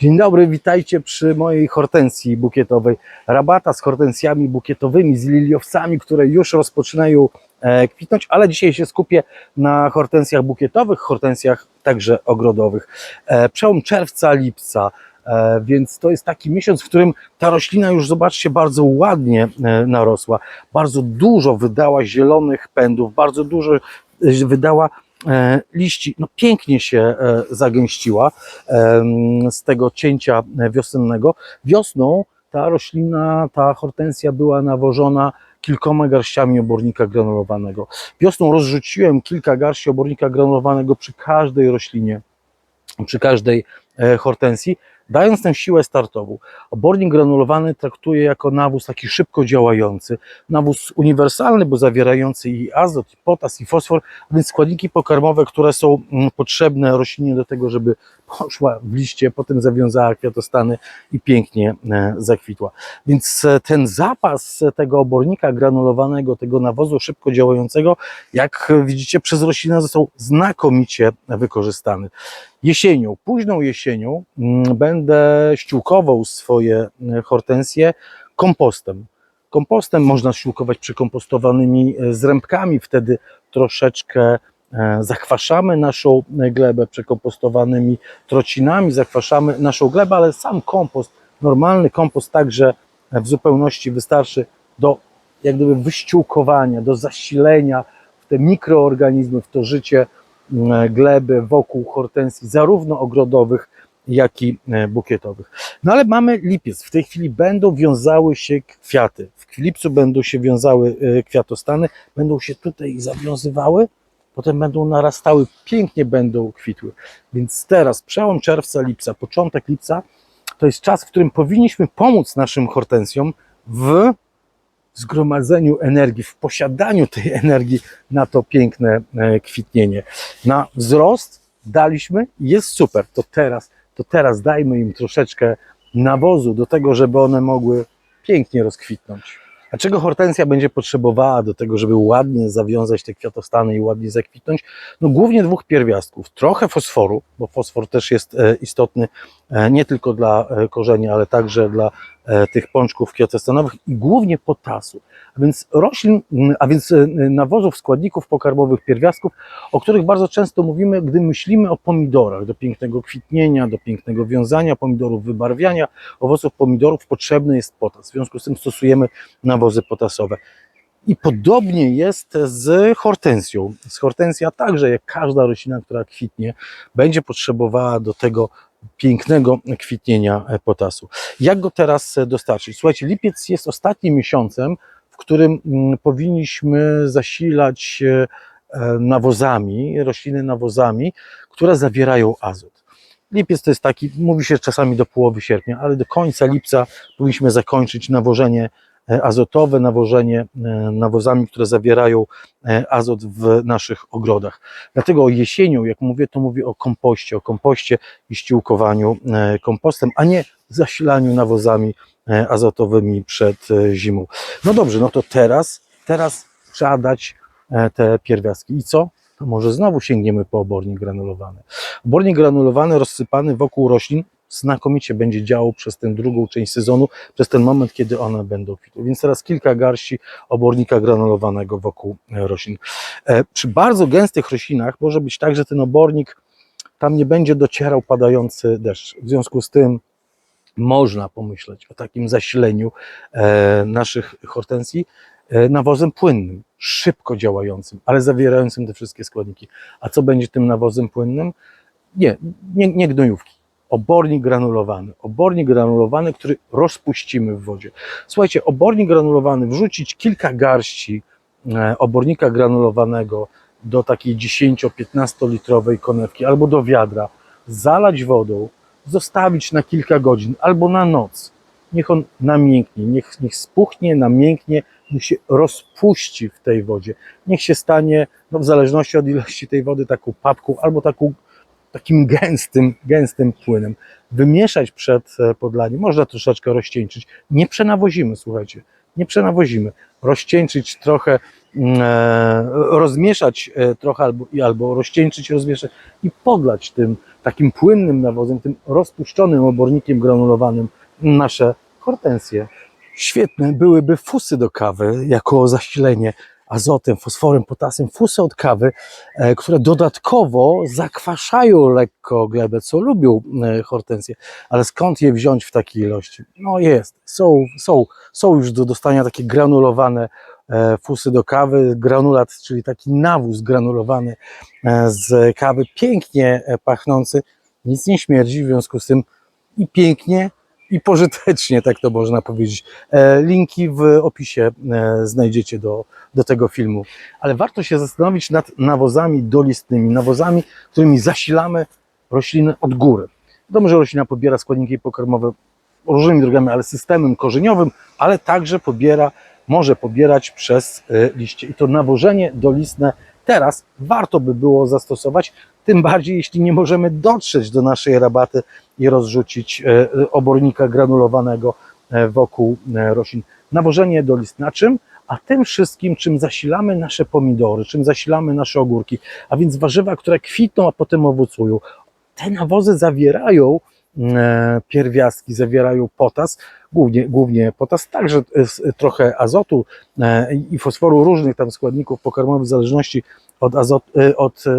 Dzień dobry, witajcie przy mojej hortensji bukietowej. Rabata z hortensjami bukietowymi, z liliowcami, które już rozpoczynają e, kwitnąć, ale dzisiaj się skupię na hortensjach bukietowych, hortensjach także ogrodowych. E, Przełom czerwca, lipca, e, więc to jest taki miesiąc, w którym ta roślina już, zobaczcie, bardzo ładnie narosła. Bardzo dużo wydała zielonych pędów, bardzo dużo wydała liści, no pięknie się e, zagęściła z tego cięcia wiosennego. Wiosną ta roślina, ta hortensja była nawożona kilkoma garściami obornika granulowanego. Wiosną rozrzuciłem kilka garści obornika granulowanego przy każdej roślinie, przy każdej e, hortensji, dając tę siłę startową. Obornik granulowany traktuję jako nawóz taki szybko działający, nawóz uniwersalny, bo zawierający i azot, i potas, i fosfor, a więc składniki pokarmowe, które są mm, potrzebne roślinie do tego, żeby poszła w liście, potem zawiązała kwiatostany i pięknie e, zakwitła. Więc e, ten zapas tego obornika granulowanego, tego nawozu szybko działającego, jak widzicie, przez roślinę został znakomicie wykorzystany. Jesienią, późną jesienią mm, będę ściółkował swoje e, hortensje kompostem. Kompostem można ściółkować przekompostowanymi e, zrębkami, wtedy troszeczkę e, zakwaszamy naszą glebę przekompostowanymi trocinami, zakwaszamy naszą glebę, ale sam kompost, normalny kompost także w zupełności wystarczy do jak gdyby wyściółkowania, do zasilenia w te mikroorganizmy, w to życie gleby wokół hortensji, zarówno ogrodowych, jak i e, bukietowych. No ale mamy lipiec. W tej chwili będą wiązały się kwiaty. W lipcu będą się wiązały e, kwiatostany, będą się tutaj zawiązywały, potem będą narastały, pięknie będą kwitły. Więc teraz, przełom czerwca, lipca, początek lipca, to jest czas, w którym powinniśmy pomóc naszym hortensjom w zgromadzeniu energii, w posiadaniu tej energii na to piękne e, kwitnienie. Na wzrost daliśmy, jest super, to teraz, to teraz dajmy im troszeczkę nawozu do tego, żeby one mogły pięknie rozkwitnąć. A czego hortensja będzie potrzebowała do tego, żeby ładnie zawiązać te kwiatostany i ładnie zakwitnąć? No głównie dwóch pierwiastków. Trochę fosforu, bo fosfor też jest e, istotny e, nie tylko dla korzeni, ale także dla tych pączków kwiatostanowych i głównie potasu. A więc roślin, a więc e, nawozów, składników pokarmowych, pierwiastków, o których bardzo często mówimy, gdy myślimy o pomidorach, do pięknego kwitnienia, do pięknego wiązania pomidorów, wybarwiania owoców pomidorów potrzebny jest potas. W związku z tym stosujemy nawozy potasowe. I podobnie jest z hortensją. Z hortensja także, jak każda roślina, która kwitnie, będzie potrzebowała do tego pięknego kwitnienia potasu. Jak go teraz e, dostarczyć? Słuchajcie, lipiec jest ostatnim miesiącem, w którym mm, powinniśmy zasilać e, e, nawozami, rośliny nawozami, które zawierają azot. Lipiec to jest taki, mówi się czasami do połowy sierpnia, ale do końca lipca powinniśmy zakończyć nawożenie azotowe, nawożenie e, nawozami, które zawierają e, azot w naszych ogrodach. Dlatego jesienią, jak mówię, to mówię o kompoście, o kompoście i ściółkowaniu e, kompostem, a nie zasilaniu nawozami azotowymi przed zimą. No dobrze, no to teraz, teraz trzeba dać te pierwiastki. I co? To może znowu sięgniemy po obornik granulowany. Obornik granulowany rozsypany wokół roślin znakomicie będzie działał przez tę drugą część sezonu, przez ten moment, kiedy one będą kwitły. Więc teraz kilka garści obornika granulowanego wokół e, roślin. E, Przy bardzo gęstych roślinach może być tak, że ten obornik tam nie będzie docierał padający deszcz. W związku z tym można pomyśleć o takim zasileniu e, naszych hortensji nawozem płynnym, szybko działającym, ale zawierającym te wszystkie składniki. A co będzie tym nawozem płynnym? Nie, nie, nie gnojówki. Obornik granulowany. Obornik granulowany, który rozpuścimy w wodzie. Słuchajcie, obornik granulowany, wrzucić kilka garści e, obornika granulowanego do takiej 10-15 litrowej konewki albo do wiadra, zalać wodą, zostawić na kilka godzin albo na noc. Niech on namięknie, niech, niech spuchnie, namięknie, niech się rozpuści w tej wodzie. Niech się stanie, no w zależności od ilości tej wody, taką papką albo taką, takim gęstym, gęstym płynem. Wymieszać przed e, podlaniem, można troszeczkę rozcieńczyć. Nie przenawozimy, słuchajcie, nie przenawozimy. Rozcieńczyć trochę, mm, e, rozmieszać e, trochę albo, albo rozcieńczyć, rozmieszać i podlać tym takim płynnym nawozem, tym rozpuszczonym obornikiem granulowanym nasze hortensje. Świetne byłyby fusy do kawy jako zasilenie azotem, fosforem, potasem, fusy od kawy, e, które dodatkowo zakwaszają lekko glebę, co lubią e, hortensje. Ale skąd je wziąć w takiej ilości? No jest, są, są, są już do dostania takie granulowane e, fusy do kawy, granulat, czyli taki nawóz granulowany z kawy, pięknie pachnący, nic nie śmierdzi, w związku z tym i pięknie, i pożytecznie, tak to można powiedzieć. E, Linki w opisie e, znajdziecie do, do tego filmu. Ale warto się zastanowić nad nawozami dolistnymi, nawozami, którymi zasilamy rośliny od góry. Wiadomo, że roślina pobiera składniki pokarmowe różnymi drogami, ale systemem korzeniowym, ale także pobiera, może pobierać przez e, liście. I to nawożenie dolistne teraz warto by było zastosować, tym bardziej jeśli nie możemy dotrzeć do naszej rabaty i rozrzucić e, obornika granulowanego e, wokół e, roślin. Nawożenie dolistne. Na czym? A tym wszystkim, czym zasilamy nasze pomidory, czym zasilamy nasze ogórki, a więc warzywa, które kwitną, a potem owocują. Te nawozy zawierają e, pierwiastki, zawierają potas, głównie, głównie potas, także s- trochę azotu e, i fosforu, różnych tam składników pokarmowych w zależności od, azot, e, od e,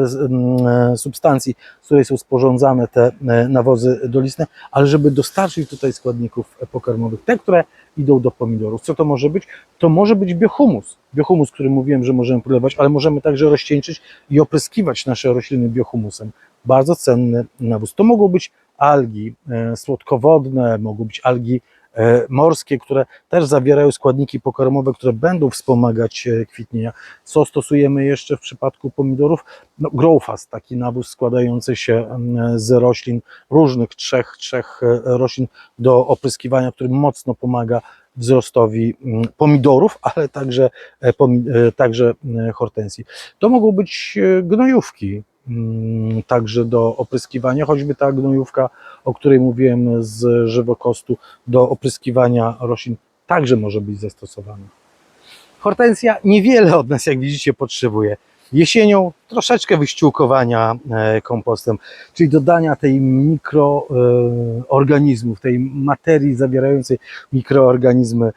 e, substancji, z której są sporządzane te e, nawozy dolistne, ale żeby dostarczyć tutaj składników pokarmowych, te, które idą do pomidorów. Co to może być? To może być biohumus. Biohumus, który mówiłem, że możemy polewać, ale możemy także rozcieńczyć i opryskiwać nasze rośliny biohumusem. Bardzo cenny nawóz. To mogą być algi e, słodkowodne, mogą być algi e, morskie, które też zawierają składniki pokarmowe, które będą wspomagać e, kwitnienia. Co stosujemy jeszcze w przypadku pomidorów? No, growfast, taki nawóz składający się z roślin, różnych trzech, trzech e, roślin do opryskiwania, który mocno pomaga wzrostowi pomidorów, ale także, e, e, także e, hortensji. To mogą być e, gnojówki, także do opryskiwania, choćby ta gnojówka, o której mówiłem z żywokostu, do opryskiwania roślin także może być zastosowana. Hortensja niewiele od nas, jak widzicie, potrzebuje. Jesienią troszeczkę wyściółkowania e, kompostem, czyli dodania tej mikroorganizmów, tej materii zawierającej mikroorganizmy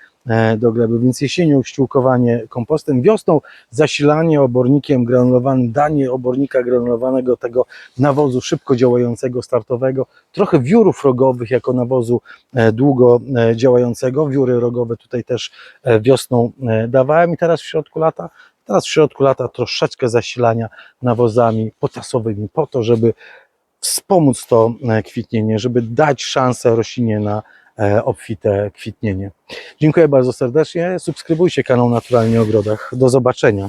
do gleby. Więc jesienią ściółkowanie kompostem, wiosną zasilanie obornikiem granulowanym, danie obornika granulowanego tego nawozu szybko działającego, startowego, trochę wiórów rogowych jako nawozu e, długo e, działającego. Wióry rogowe tutaj też e, wiosną e, dawałem i teraz w środku lata, teraz w środku lata troszeczkę zasilania nawozami potasowymi po to, żeby wspomóc to e, kwitnienie, żeby dać szansę roślinie na e, obfite kwitnienie. Dziękuję bardzo serdecznie. Subskrybujcie kanał Naturalnie Ogrodach. Do zobaczenia.